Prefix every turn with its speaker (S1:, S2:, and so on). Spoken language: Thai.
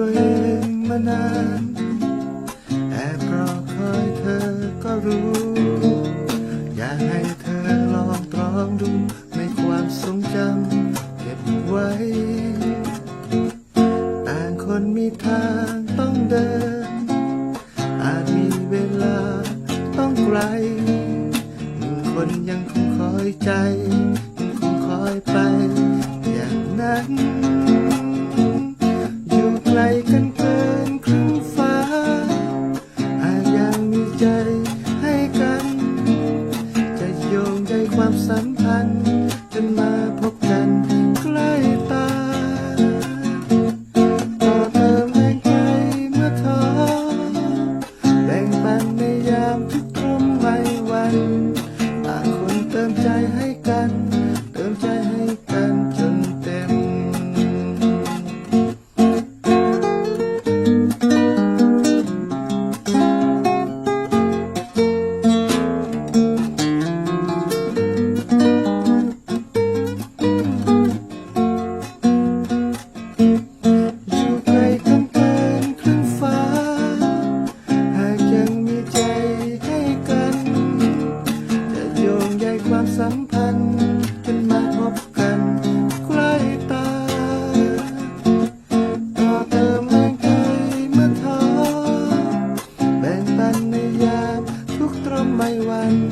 S1: ตัวเองมานานแอบรอคอยเธอก็รู้ อยากให้เธอลองตรองดูในความทรงจำเก็บไว้ต่างคนมีทางต้องเดิน อาจมีเวลาต้องไกลหนึ่งคนยังคงคอยใจ โยงใยความสัมพันธ์จนมาพบกันใกล้ตาต่อเติมแรงใจเมื่อท้อแบ่งปันในยามทุกข์ทมไม่หวันต่างคนเติมใจให้กัน ความสัมพันธ์จนมาพบกันใกล้ตาต่อเติมแรงใจเมื่อท้อแบ่งปันในยามทุกตรมไม่วัน